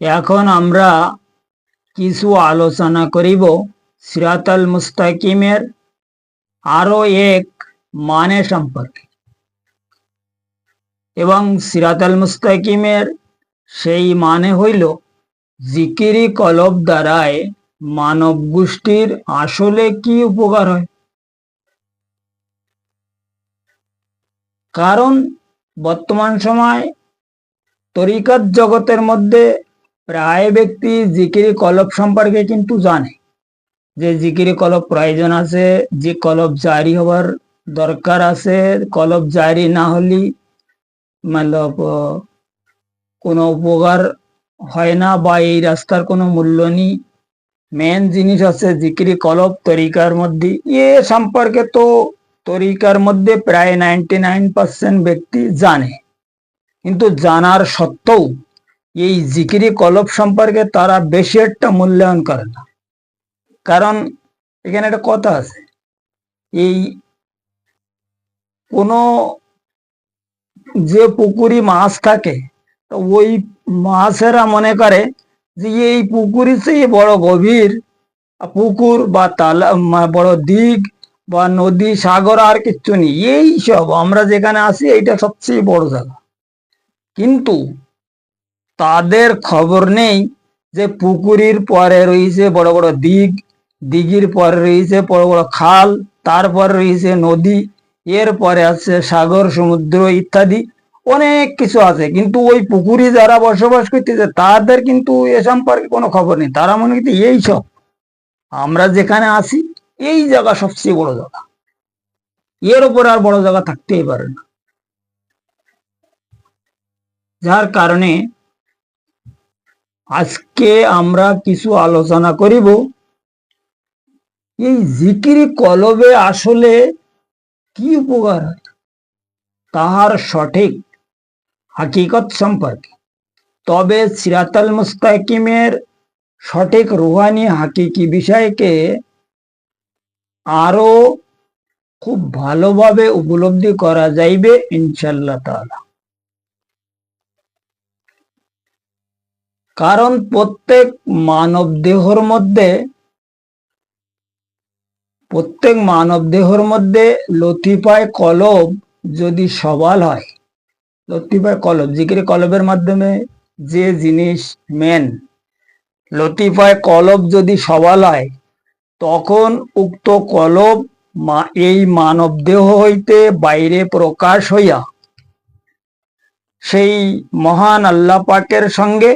এখন আমরা কিছু আলোচনা করিব। সিরাতাল মুস্তাকিমের আরও এক মানে সম্পর্কে। এবং সিরাতাল মুস্তাকিমের সেই মানে হইল জিকিরি কলব দ্বারায় মানব গোষ্ঠীর আসলে কি উপকার হয়। কারণ বর্তমান সময় তরিকাত জগতের মধ্যে প্রায় ব্যক্তি জিকিরি কলব সম্পর্কে কিন্তু জানে। যে জিকিরি কলব প্রয়োজন আছে, যে কলব জারি হবার দরকার আছে, কলব জারি না হলে মতলব কোনো উপকার হয় না বা এই রাস্তার কোনো মূল্য নেই। মেন জিনিস আছে জিকিরি কলব, তরিকার মধ্যে। এ সম্পর্কে তো তরিকার মধ্যে প্রায় নাইনটি নাইন পার্সেন্ট ব্যক্তি জানে। কিন্তু জানার সত্ত্বেও এই জিকিরি কলব সম্পর্কে তারা বেশি একটা মূল্যায়ন করে না। কারণ এখানে একটা কথা আছে, এই কোনো যে পুকুরি মাছ থাকে, তো ওই মাছেরা মনে করে যে এই পুকুরি চেয়ে বড় গভীর পুকুর বা তালা বড় দিক বা নদী, সাগর আর কিচ্ছু নেই। এই সব আমরা যেখানে আছি, এইটা সবচেয়ে বড় জায়গা। কিন্তু তাদের খবর নেই যে পুকুরির পরে রয়েছে বড় বড় দিঘ দিঘির পরে রয়েছে বড় বড় খাল, তারপর রয়েছে নদী এর পরে আছে সাগর, সমুদ্র ইত্যাদি। অনেক কিছু আছে, কিন্তু ওই পুকুরি যারা বসবাস করতেছে, তাদের কিন্তু এ সম্পর্কে কোনো খবর নেই। তারা মনে করতে এই সব, আমরা যেখানে আছি, এই জায়গা সবচেয়ে বড় জায়গা। এর উপর আর বড় জায়গা থাকতেই পারে না। যার কারণে আজকে আমরা কিছু আলোচনা করিব। এই জিকিরি কলবে আসলে কি উপকার হয়? তাহার সঠিক হাকিকত সম্পর্কে। তবে সিরাতাল মুস্তাকিমের সঠিক রুহানি হাকিকি বিষয়কে আরও খুব ভালোভাবে উপলব্ধি করা যাইবে ইনশাল্লাহ তাআলা। কারণ প্রত্যেক মানব দেহর মধ্যে, প্রত্যেক মানব দেহর মধ্যে লতিফায় কলব যদি সবাল হয়, লতিফায় কলব, জিকিরে কলবের মাধ্যমে যে জিনিস মেন লতিফায় কলব যদি সবাল হয়, তখন উক্ত কলব এই মানব দেহ হইতে বাইরে প্রকাশ হইয়া, সেই মহান আল্লাহ পাকের সঙ্গে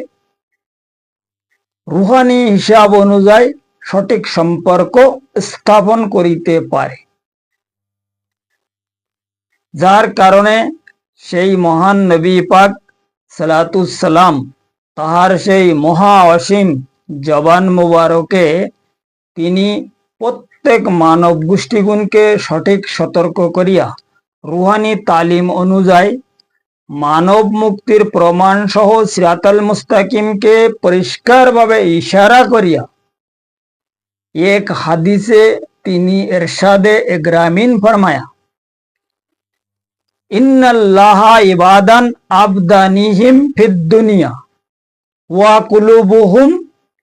রুহানি হিসাব অনুযায়ী সঠিক সম্পর্ক স্থাপন করিতে পারে। যার কারণে সেই মহান নবী পাক সালাতুসালাম তাহার সেই মহা অসীম জবান মুবারকে তিনি প্রত্যেক মানব গোষ্ঠীগুণকে সঠিক সতর্ক করিয়া রুহানি তালিম অনুযায়ী মানব মুক্তির প্রমাণ সহ সিরাতাল মুস্তাকিমকে পরিষ্কারভাবে ইশারা করিয়া এক হাদিসে তিনি এরশাদে গ্রামীণ ফরমায়া ফিদ দুনিয়া ওয়া কুলুবুহুম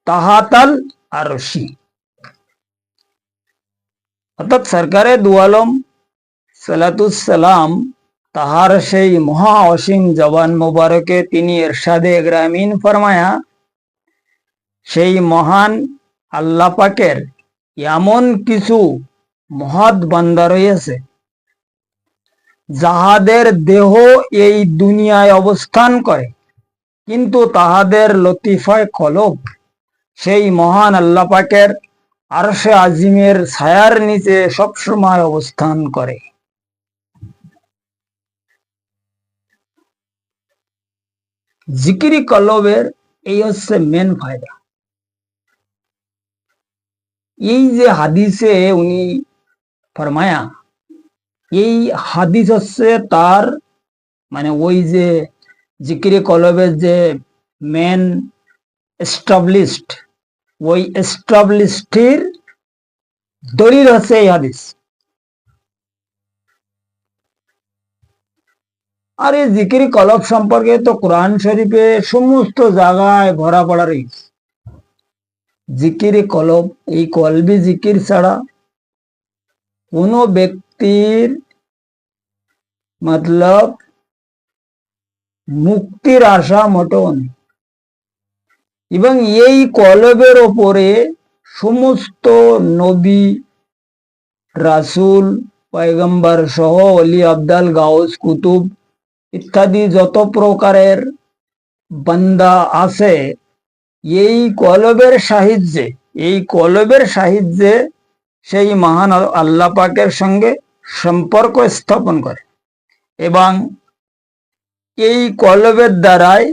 তাহাতাল আরশি। অর্থাৎ সরকারে দুয়ালম সালাতুসালাম তাহার সেই মহা অসীম জবান মুবারকে তিনি এরশাদে গ্রামীণ ফরমায়া, সেই মহান আল্লাহ পাকের এমন কিছু মহৎ বান্দা রয়েছে, যাহাদের দেহ এই দুনিয়ায় অবস্থান করে। কিন্তু তাহাদের লতিফায় কলব, সেই মহান আল্লাহ পাকের আরশে আজিমের ছায়ার নিচে সবসময় অবস্থান করে। জিকিরি কলবের এই হচ্ছে মেন ফায়দা। এই যে হাদিসে উনি ফরমায়া, এই হাদিস হচ্ছে তার মানে ওই যে জিকিরি কলবের যে মেন এস্টাবলিশড ওই এস্টাবলিশটির দলিল হচ্ছে এই হাদিস। আর এই জিকিরি কলব সম্পর্কে তো কোরআন শরীফে সমস্ত জায়গায় ভরা পড়া রয়েছে। জিকিরি কলব, এই কলবি জিকির ছাড়া কোনো ব্যক্তির মতলব মুক্তির আশা মোটেও নেই। এবং এই কলবের ওপরে সমস্ত নবী, রাসুল, পয়গম্বর সহ অলি আবদাল, গাউস, কুতুব ইত্যাদি যত প্রকারের বান্দা আছে, এই কলবের সাহায্যে, এই কলবের সাহায্যে সেই মহান আল্লাহ পাকের সঙ্গে সম্পর্ক স্থাপন করে। এবং এই কলবের দ্বারাই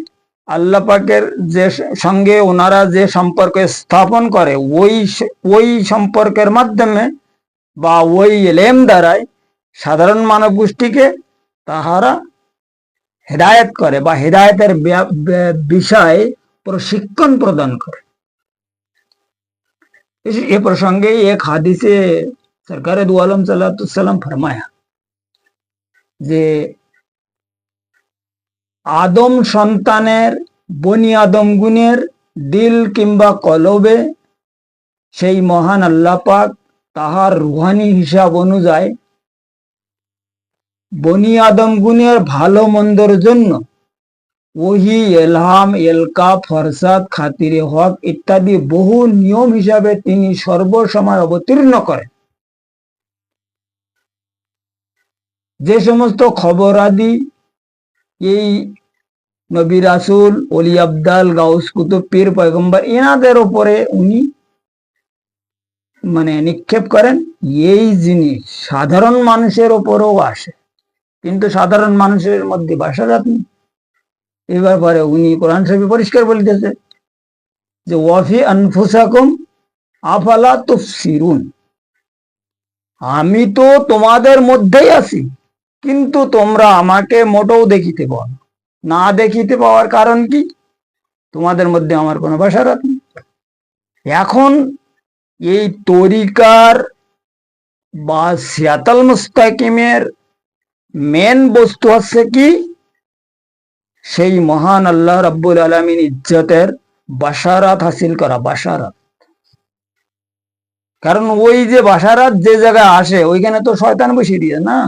আল্লাহ পাকের যে সঙ্গে ওনারা যে সম্পর্ক স্থাপন করে, ওই ওই সম্পর্কের মাধ্যমে বা ওই এলেম দ্বারাই সাধারণ মানব গোষ্ঠীকে তাহারা হেদায়ত করে বা হেদায়তের বিষয়ে প্রশিক্ষণ প্রদান করে। এ প্রসঙ্গে এক হাদিসে সরকার দু আলম সাল্লাম ফরমায়া যে, আদম সন্তানের বনি আদম গুণের দিল কিংবা কলবে সেই মহান আল্লাপাক তাহার রুহানি হিসাব অনুযায়ী বনি আদম গুণের ভালো মন্দর জন্য। ওহি, এলহাম, এলকা, ফরসাদ, খাতিরে, হক ইত্যাদি বহু নিয়ম হিসাবে তিনি সর্বসময় অবতীর্ণ করেন। যে সমস্ত খবর আদি, এই নবী রাসুল অলি আবদাল, গাউস কুতুব, পীর, পয়গম্বর, এনাদের ওপরে উনি মানে নিক্ষেপ করেন। এই জিনিস সাধারণ মানুষের ওপরেও আসে। কিন্তু সাধারণ মানুষের মধ্যে বাসারাত নেই এই ব্যাপারে উনি কোরআন শরীফে পরিষ্কার বলিতেছে যে, ওয়াফি আনফুসাকুম আফালা তুফসিরুন। আমি তো তোমাদের মধ্যেই আছি, কিন্তু তোমরা আমাকে মোটেও দেখিতে পাও না। না দেখিতে পাওয়ার কারণ কি? তোমাদের মধ্যে আমার কোনো বাসারাত নেই। এখন এই তরিকার বা সিয়াতাল মুস্তাকিমের মেন বস্তু হচ্ছে কি? সেই মহান আল্লাহ রাব্বুল আলমিন ইজ্জতের বাসারাত হাসিল করা বাসারাত কারণ ওই যে বাসারাত যে জায়গায় আসে, ওইখানে তো শয়তান বসিয়ে দিয়ে, না?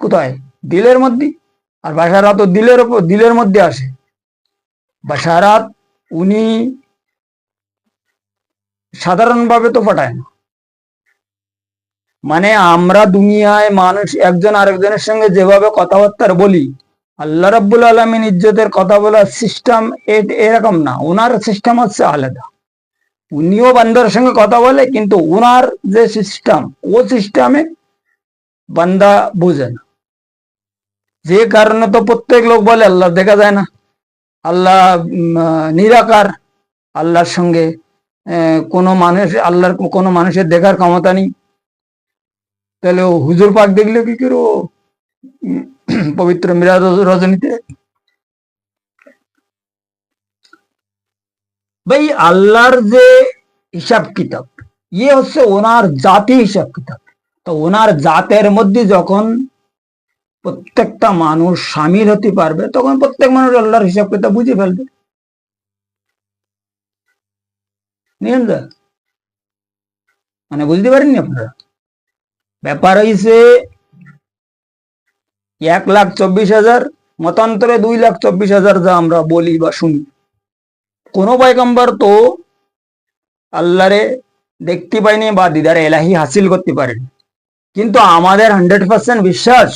কোথায়? দিলের মধ্যে। আর বাসারাত ও দিলের উপর দিলের মধ্যে আসে। বাসারাত উনি সাধারণভাবে তো পাঠায় না। মানে আমরা দুনিয়ায় মানুষ একজন আরেকজনের সঙ্গে যেভাবে কথাবার্তা বলি, আল্লাহ রাব্বুল আলমিন ইজ্জতের কথা বলার সিস্টেম এরকম না। ওনার সিস্টেম হচ্ছে আলাদা। উনিও বান্দার সঙ্গে কথা বলে, কিন্তু ওনার যে সিস্টেম ও সিস্টেমে বান্দা বোঝে না। যে কারণে তো প্রত্যেক লোক বলে, আল্লাহ দেখা যায় না। আল্লাহ নিরাকার। আল্লাহর সঙ্গে কোনো মানুষ, আল্লাহর কোনো মানুষের দেখার ক্ষমতা নেই। তাহলে ও হুজুর পাক দেখলে কি করে পবিত্র মিরাজ রজনীতে? ভাই, আল্লাহর যে হিসাব কিতাব ইয়ে হচ্ছে ওনার জাতি হিসাব কিতাব। তো ওনার জাতের মধ্যে যখন প্রত্যেকটা মানুষ সামিল হতে পারবে, তখন প্রত্যেক মানুষ আল্লাহর হিসাব কিতাব বুঝে ফেলবে। মানে বুঝতে পারেননি আপনারা? ব্যাপার হইছে এক লাখ চব্বিশ হাজার, মতান্তরে দুই লাখ চব্বিশ হাজার যা আমরা বলি বা শুনি। কোন পয়গম্বর তো আল্লাহরে দেখতে পাইনি বা দিদারে এলাহি হাসিল করতে পারেনি। কিন্তু আমাদের হান্ড্রেড পার্সেন্ট বিশ্বাস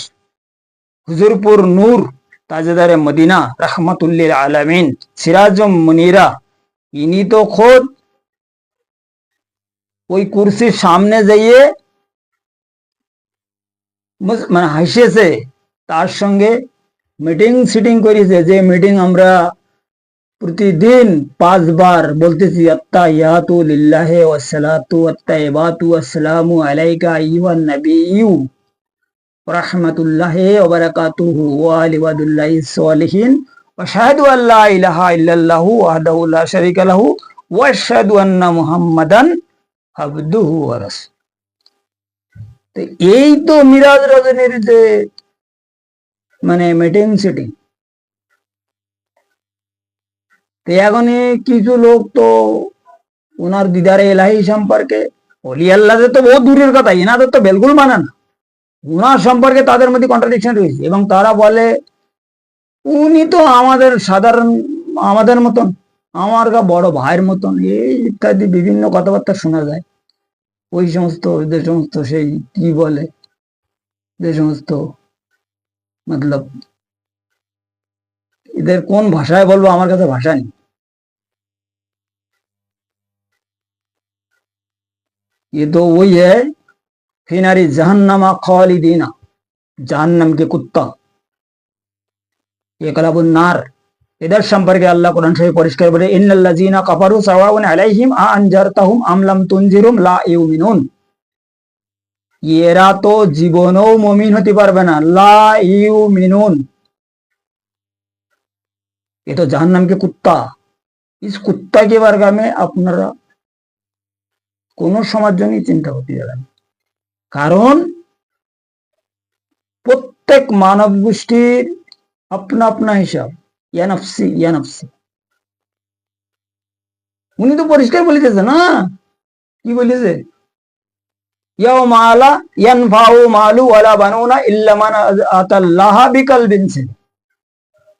হুজুরপুর নূর তাজেদারে মদিনা রহমতুল্লিল আলমিন, সিরাজ মুনিরা, ইনি তো খোদ ওই কুরসির সামনে যাইয়ে মানে হাসিয়েছে। তার সঙ্গে মিটিং সিটিং করেছে যে মিটিং আমরা প্রতিদিন পাঁচবার বলতেছি আত্তা ইয়াতু লিল্লাহে ওয়াসসালাতু ওয়াত্তাইবাতু আসসালামু আলাইকা আইয়ুহান নাবিয়্যু রাহমাতুল্লাহি ওয়া বারাকাতুহু ওয়া আলি ওয়াদুল্লাহি সালিহিন ওয়া শাহাদু আল্লা ইলাহা ইল্লাল্লাহু ওয়াহদাহু লা শারীকা লাহু ওয়া আশহাদু আন্না মুহাম্মাদান আবদুহু ওয়া রাসূলুহু এই তো মিরাজ রজনীর যে মানে মিটিং সিটিং এখন কিছু লোক তো ওনার দিদারে এলাহি সম্পর্কে, অলি আল্লাহদের তো বহু দূরের কথা, এনাদের তো বিলকুল মানে না। ওনার সম্পর্কে তাদের মধ্যে কন্ট্রাডিকশন রয়েছে এবং তারা বলে, উনি তো আমাদের সাধারণ, আমাদের মতন আমার বড় ভাইয়ের মতন, এই ইত্যাদি বিভিন্ন কথাবার্তা শোনা যায়। ওই সমস্ত যে সমস্ত সেই কি বলে যে সমস্ত মতলব এদের কোন ভাষায় বলবো আমার কাছে ভাষা নেই ये तो वही है फिनारी जहन्नमा खालिदीना जहन्नम के कुत्ता ये कलाबुन नार এদের সম্পর্কে আল্লাহ কোরআন শরীফ পরিষ্কার বলে ইন্নাল্লাযীনা কাফারু সাওয়াউন আলাইহিম আ আনজারতাহুম আম লাম তুনজিরুম লা ইউমিনুন এরা তো জীবনেও মুমিন হতে পারবে না লা ইউমিনুন ये तो जहन्नम के कुत्ता इस कुत्ता के वर्ग में আপনারা কোন সময়ের জন্যই চিন্তা করতে যাবেন না। কারণ প্রত্যেক মানব গোষ্ঠীর আপনা আপনা হিসাব ইয়ানফসি ইয়ানফসি উনি তো পরিষ্কার বলিতেছে না। কি বলিছে? ইয়াও মালা ইয়ানফাউ মালু ওয়ালা বানুনা ইল্লা মান আতাল্লাহা বিকালবিন সেলিম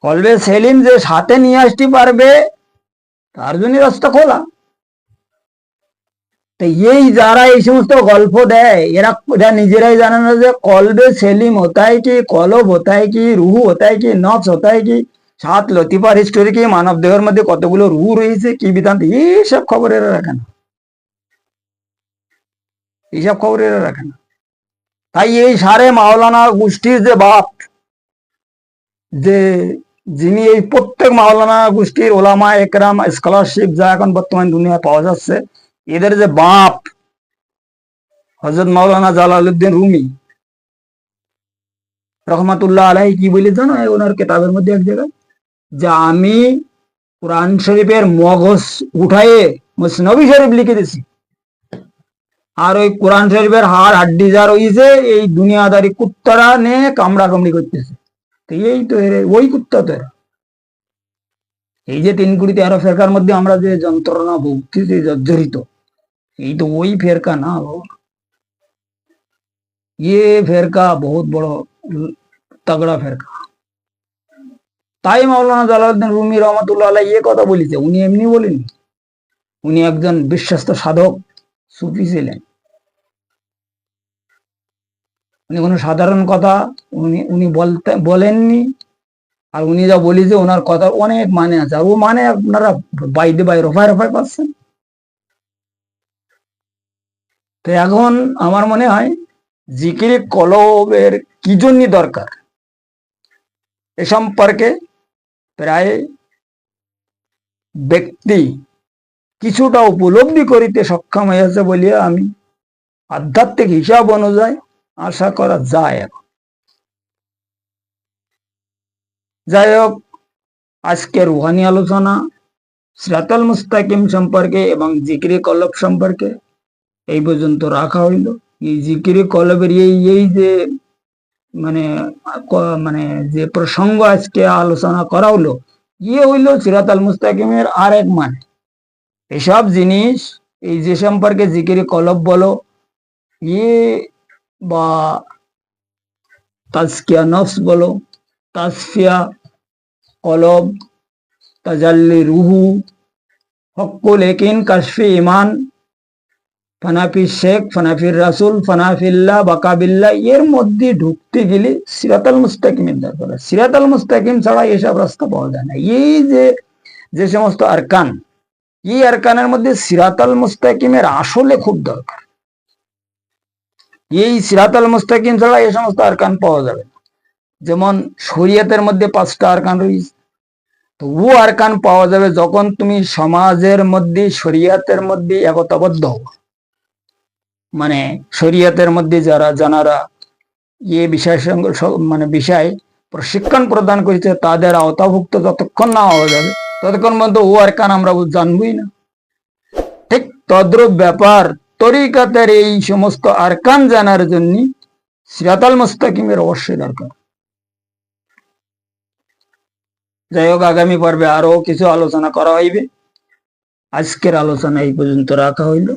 কলবে সেলিম যে সাথে নিয়ে আসতে পারবে, তার জন্য রাস্তা খোলা। তো এই যারা এই সমস্ত গল্প দেয়, এরা এরা নিজেরাই জানে না যে কলবে সেলিম হতায় কি, কলব হতায় কি, রুহু হতায় কি, নফস হতায় কি সাত লতিফার হিস্টোরি কি মানব দেহের মধ্যে কতগুলো রুহু রয়েছে? কি বিধান্ত এইসব খবর এরা রাখে না। এইসব খবর এরা রাখে না। তাই এই সারে মাওলানা গোষ্ঠীর যে বাপ, যে যিনি এই প্রত্যেক মাওলানা গোষ্ঠীর ওলামা একরাম স্কলারশিপ যা এখন বর্তমান দুনিয়ায় পাওয়া যাচ্ছে, এদের যে বাপ হজরত মাওলানা জালালউদ্দিন রুমি, রহমাতুল্লাহ আলাই কি বলে জানো? ওনার কেতাবের মধ্যে এক জায়গায়। যে আমি কোরআন শরীফের মগজ উঠায়ে মুসনবী শরীফ লিখে দিছি আর ওই কোরআন শরীফের হাড় হাড্ডি যা রয়েছে, এই দুনিয়াদারি কুত্তারা নিয়ে কামড়া কামড়ি করতেছে। এই তো ওই কুত্তা তো এই যে তিন কুড়ি তেরো ফেরকার মধ্যে আমরা যে যন্ত্রণা ভুগতেছি জর্জরিত, এই তো ওই ফেরকা না ये ফেরকা বহুত বড় তগড়া ফেরকা। তাই মাওলানা জালালউদ্দিন রুমি রহমতুল্লাহ আলাই এ কথা বলেছে। উনি এমনি বলেনি। উনি একজন বিশ্বস্ত সাধক, সুফি ছিলেন। উনি কোনো সাধারণ কথা উনি উনি বলতে, বলেননি। আর উনি যা বলি যে ওনার কথা অনেক মানে আছে। আর ও মানে আপনারা বাইদে বাই রফায় রফায় পাচ্ছেন তো এখন আমার মনে হয় জিকির কলবের কি জন্য দরকার? এ সম্পর্কে প্রায় ব্যক্তি কিছুটা উপলব্ধি করিতে সক্ষম হয়েছে বলিয়া আমি আধ্যাত্মিক হিসাব অনুযায়ী আশা করা যায় এখন। যাই হোক আজকে রুহানি আলোচনা, সিরাতাল মুস্তাকিম সম্পর্কে এবং জিকিরি কলব সম্পর্কে এই পর্যন্ত রাখা হইল। এই জিকিরি কলবের এই এই যে মানে মানে যে প্রসঙ্গ আজকে আলোচনা করা হলো ইয়ে হইল সিরাতাল মুস্তাকিমের আর এক মানে এসব জিনিস, এই যে সম্পর্কে জিকিরি কলব বলো ইয়ে বা তাজকিয়া নফস বলো তাসফিয়া কলব, তাজাল্লি রুহু হকুল একিন কাশফি ইমান ফানাফি শেখ ফানাফির রাসুল ফানাফিল্লাহ বাকাবিল্লাহ, এর মধ্যে ঢুকতে গেলে সিরাতাল মুস্তাকিমের দরকার। সিরাতাল মুস্তাকিম ছাড়া এসব রাস্তা পাওয়া যায় না। এই যে যে সমস্ত আরকান, এই আরকানের মধ্যে সিরাতাল মুস্তাকিমের আসলে খুব দরকার। এই সিরাতাল মুস্তাকিম ছাড়া এই সমস্ত আরকান পাওয়া যাবে না। যেমন শরীয়তের মধ্যে পাঁচটা আরকান রয়েছে। তো ও আরকান পাওয়া যাবে যখন তুমি সমাজের মধ্যে, শরীয়তের মধ্যে একতাবদ্ধ হও। মানে শরীয়তের মধ্যে যারা জানারা এ স- মানে বিষয় প্রশিক্ষণ প্রদান করেছে, তাদের আওতাভুক্ত যতক্ষণ না হওয়া যাবে, ততক্ষণ পর্যন্ত ও আরকান আমরা জানবই না। ঠিক তদ্রুপ ব্যাপার, তরিকাতের এই সমস্ত আরকান জানার জন্য সিরাতাল মুস্তাকিমের অবশ্যই দরকার। যাই হোক, আগামী পর্বে আরও কিছু আলোচনা করা হইবে। আজকের আলোচনা এই পর্যন্ত রাখা হইল।